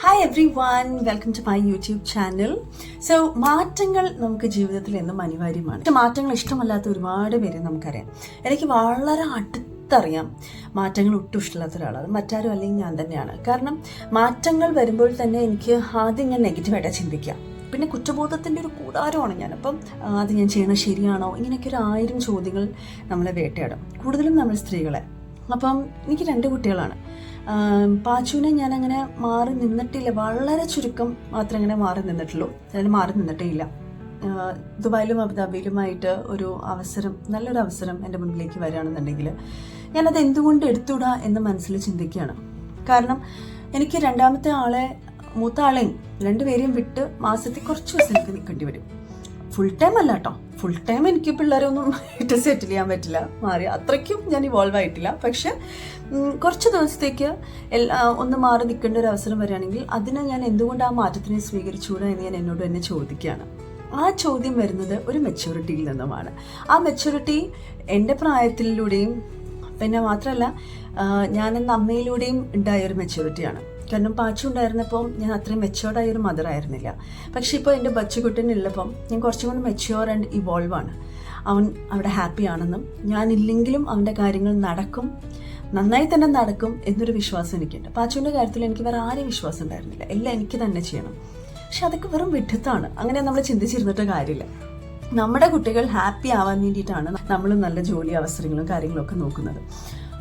Hi everyone welcome to my YouTube channel so മാറ്റങ്ങൾ നമുക്ക് ജീവിതത്തിൽ എന്നും അനിവാര്യമാണ്. മാറ്റങ്ങൾ ഇഷ്ടമല്ലാത്ത ഒരുപാട് പേര് നമുക്കറിയാം. എനിക്ക് വളരെ അടുത്തറിയാം മാറ്റങ്ങൾ ഒട്ടും ഇഷ്ടമില്ലാത്ത ഒരാളാണ്. മറ്റാരും അല്ലെങ്കിൽ ഞാൻ തന്നെയാണ്. കാരണം മാറ്റങ്ങൾ വരുമ്പോൾ തന്നെ എനിക്ക് ആദ്യം ഞാൻ നെഗറ്റീവായിട്ടാണ് ചിന്തിക്കാം പിന്നെ കുറ്റബോധത്തിന്റെ ഒരു കൂടാരമാണ് ഞാൻ. അപ്പം അത് ഞാൻ ചെയ്യണത് ശരിയാണോ? ഇങ്ങനെയൊക്കെ ഒരു ആയിരം ചോദ്യങ്ങൾ നമ്മളെ വേട്ടയാടും. കൂടുതലും നമ്മൾ സ്ത്രീകളെ. അപ്പം എനിക്ക് രണ്ട് കുട്ടികളാണ്. പാച്ചുവിനെ ഞാൻ അങ്ങനെ മാറി നിന്നിട്ടില്ല. വളരെ ചുരുക്കം മാത്രം അങ്ങനെ മാറി നിന്നിട്ടുള്ളൂ. ഞാൻ മാറി നിന്നിട്ടേ ഇല്ല ദുബായിലും അബുദാബിയിലുമായിട്ട് ഒരു അവസരം നല്ലൊരു അവസരം എന്റെ മുന്നിലേക്ക് വരികയാണെന്നുണ്ടെങ്കിൽ ഞാനത് എന്തുകൊണ്ട് എടുത്തുവിടാ എന്ന് മനസ്സിൽ ചിന്തിക്കുകയാണ്. കാരണം എനിക്ക് രണ്ടാമത്തെ ആളെ മൂത്ത ആളെയും രണ്ടുപേരെയും വിട്ട് മാസത്തിൽ കുറച്ച് ദിവസം നിൽക്കേണ്ടി വരും. ഫുൾ ടൈം അല്ല കേട്ടോ ഫുൾ ടൈം എനിക്ക് പിള്ളേരൊന്നും ഇട്ട് സെറ്റിൽ ചെയ്യാൻ പറ്റില്ല. മാറി അത്രയ്ക്കും ഞാൻ ഇവോൾവ് ആയിട്ടില്ല. പക്ഷെ കുറച്ച് ദിവസത്തേക്ക് എല്ലാ ഒന്ന് മാറി നിൽക്കേണ്ട ഒരു അവസരം വരികയാണെങ്കിൽ അതിനെ ഞാൻ എന്തുകൊണ്ട് ആ മാറ്റത്തിനെ സ്വീകരിച്ചുകൂടാ എന്ന് ഞാൻ എന്നോട് തന്നെ ചോദിക്കുകയാണ്. ആ ചോദ്യം വരുന്നത് ഒരു മെച്യൂരിറ്റിയിൽ നിന്നുമാണ്. ആ മെച്യൂരിറ്റി എന്റെ പ്രായത്തിലൂടെയും പിന്നെ മാത്രമല്ല ഞാനെന്ന അമ്മയിലൂടെയും ഉണ്ടായ ഒരു മെച്യൂരിറ്റിയാണ് കാരണം പാച്ചു ഉണ്ടായിരുന്നപ്പോൾ ഞാൻ അത്രയും മെച്ചുവേർഡായ ഒരു മദർ ആയിരുന്നില്ല. പക്ഷെ ഇപ്പോൾ എന്റെ ബച്ചുകുട്ടനുള്ളപ്പം ഞാൻ കുറച്ചും കൂടി മെച്യൂർ ആൻഡ് ഇവോൾവ് ആണ്. അവൻ അവിടെ ഹാപ്പി ആണെന്നും ഞാനില്ലെങ്കിലും അവന്റെ കാര്യങ്ങൾ നടക്കും നന്നായി തന്നെ നടക്കും എന്നൊരു വിശ്വാസം എനിക്കുണ്ട്. പാച്ചുവിന്റെ കാര്യത്തിൽ എനിക്ക് വേറെ ആരെയും വിശ്വാസം ഉണ്ടായിരുന്നില്ല. എല്ലാം എനിക്ക് തന്നെ ചെയ്യണം. പക്ഷെ അതൊക്കെ വെറും വിഡ്ഢിത്താണ് അങ്ങനെ നമ്മൾ ചിന്തിച്ചിരുന്നിട്ട് കാര്യമില്ല. നമ്മുടെ കുട്ടികൾ ഹാപ്പി ആവാൻ വേണ്ടിയിട്ടാണ് നമ്മൾ നല്ല ജോലി അവസരങ്ങളും കാര്യങ്ങളൊക്കെ നോക്കുന്നത്.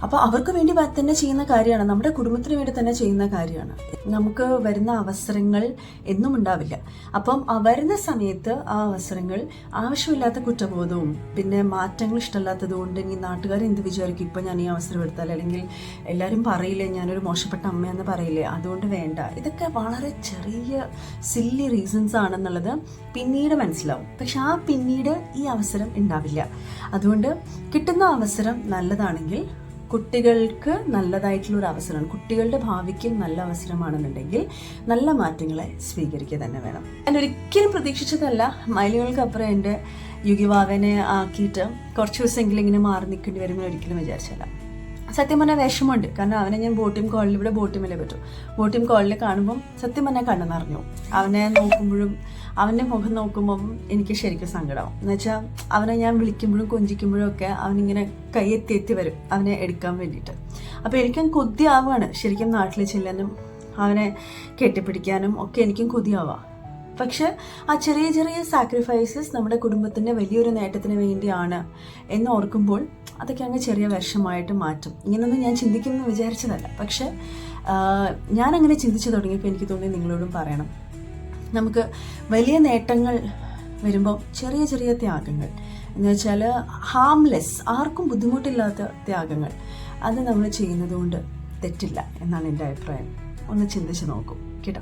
അപ്പോൾ അവർക്ക് വേണ്ടി തന്നെ ചെയ്യുന്ന കാര്യമാണ്. നമ്മുടെ കുടുംബത്തിന് വേണ്ടി തന്നെ ചെയ്യുന്ന കാര്യമാണ്. നമുക്ക് വരുന്ന അവസരങ്ങൾ എന്നും ഉണ്ടാവില്ല. അപ്പം വരുന്ന സമയത്ത് ആ അവസരങ്ങൾ ആവശ്യമില്ലാത്ത കുറ്റബോധവും പിന്നെ മാറ്റങ്ങൾ ഇഷ്ടമല്ലാത്തത് കൊണ്ട് ഇനി നാട്ടുകാർ എന്ത് വിചാരിക്കും? ഇപ്പം ഞാൻ ഈ അവസരം എടുത്താൽ അല്ലെങ്കിൽ എല്ലാവരും പറയില്ലേ ഞാനൊരു മോശപ്പെട്ട അമ്മയെന്ന് പറയില്ലേ? അതുകൊണ്ട് വേണ്ട. ഇതൊക്കെ വളരെ ചെറിയ സില്ലി റീസൺസ് ആണെന്നുള്ളത് പിന്നീട് മനസ്സിലാവും. പക്ഷെ ആ പിന്നീട് ഈ അവസരം ഉണ്ടാവില്ല. അതുകൊണ്ട് കിട്ടുന്ന അവസരം നല്ലതാണെങ്കിൽ കുട്ടികൾക്ക് നല്ലതായിട്ടുള്ള ഒരു അവസരമാണ്. കുട്ടികളുടെ ഭാവിക്കും നല്ല അവസരമാണെന്നുണ്ടെങ്കിൽ നല്ല മാറ്റങ്ങളെ സ്വീകരിക്കുക തന്നെ വേണം. ഞാൻ ഒരിക്കലും പ്രതീക്ഷിച്ചതല്ല മൈലുകൾക്കപ്പുറം എന്റെ യുഗിവാവനെ ആക്കിയിട്ട് കുറച്ച് ദിവസമെങ്കിലും ഇങ്ങനെ മാറി നിൽക്കേണ്ടി വരുമെന്ന് ഒരിക്കലും വിചാരിച്ചല്ല സത്യം പറഞ്ഞാൽ വിഷമമുണ്ട്. കാരണം അവനെ ഞാൻ ബോട്ടിം കോളിൽ ഇവിടെ ബോട്ടിമല്ലേ പറ്റും. ബോട്ടിം കോളിൽ കാണുമ്പം സത്യം പറഞ്ഞാൽ കണ്ണു നിറഞ്ഞു അവനെ നോക്കുമ്പോഴും അവന്റെ മുഖം നോക്കുമ്പം എനിക്ക് ശരിക്കും സങ്കടമാവും എന്ന് വെച്ചാൽ അവനെ ഞാൻ വിളിക്കുമ്പോഴും കൊഞ്ചിക്കുമ്പോഴും ഒക്കെ അവനിങ്ങനെ കൈയെത്തി എത്തി വരും അവനെ എടുക്കാൻ വേണ്ടിയിട്ട്. അപ്പോൾ എനിക്കും കൊതിയാവുകയാണ് ശരിക്കും നാട്ടിൽ ചെല്ലാനും അവനെ കെട്ടിപ്പിടിക്കാനും ഒക്കെ എനിക്കും കൊതിയാവാം. പക്ഷെ ആ ചെറിയ ചെറിയ സാക്രിഫൈസസ് നമ്മുടെ കുടുംബത്തിന്റെ വലിയൊരു നേട്ടത്തിന് വേണ്ടിയാണ് എന്ന് ഓർക്കുമ്പോൾ അതൊക്കെ അങ്ങ് ചെറിയ വർഷമായിട്ട് മാറ്റും. ഇങ്ങനൊന്നും ഞാൻ ചിന്തിക്കുമെന്ന് വിചാരിച്ചതല്ല. പക്ഷെ ഞാൻ അങ്ങനെ ചിന്തിച്ചു തുടങ്ങിയപ്പോൾ എനിക്ക് തോന്നി നിങ്ങളോടും പറയണം. നമുക്ക് വലിയ നേട്ടങ്ങൾ വരുമ്പോൾ ചെറിയ ചെറിയ ത്യാഗങ്ങൾ. എന്ന് വെച്ചാൽ ഹാംലെസ് ആർക്കും ബുദ്ധിമുട്ടില്ലാത്ത ത്യാഗങ്ങൾ. അത് നമ്മൾ ചെയ്യുന്നത് കൊണ്ട് തെറ്റില്ല എന്നാണ് എന്റെ അഭിപ്രായം. ഒന്ന് ചിന്തിച്ച് നോക്കൂ. കേട്ടോ?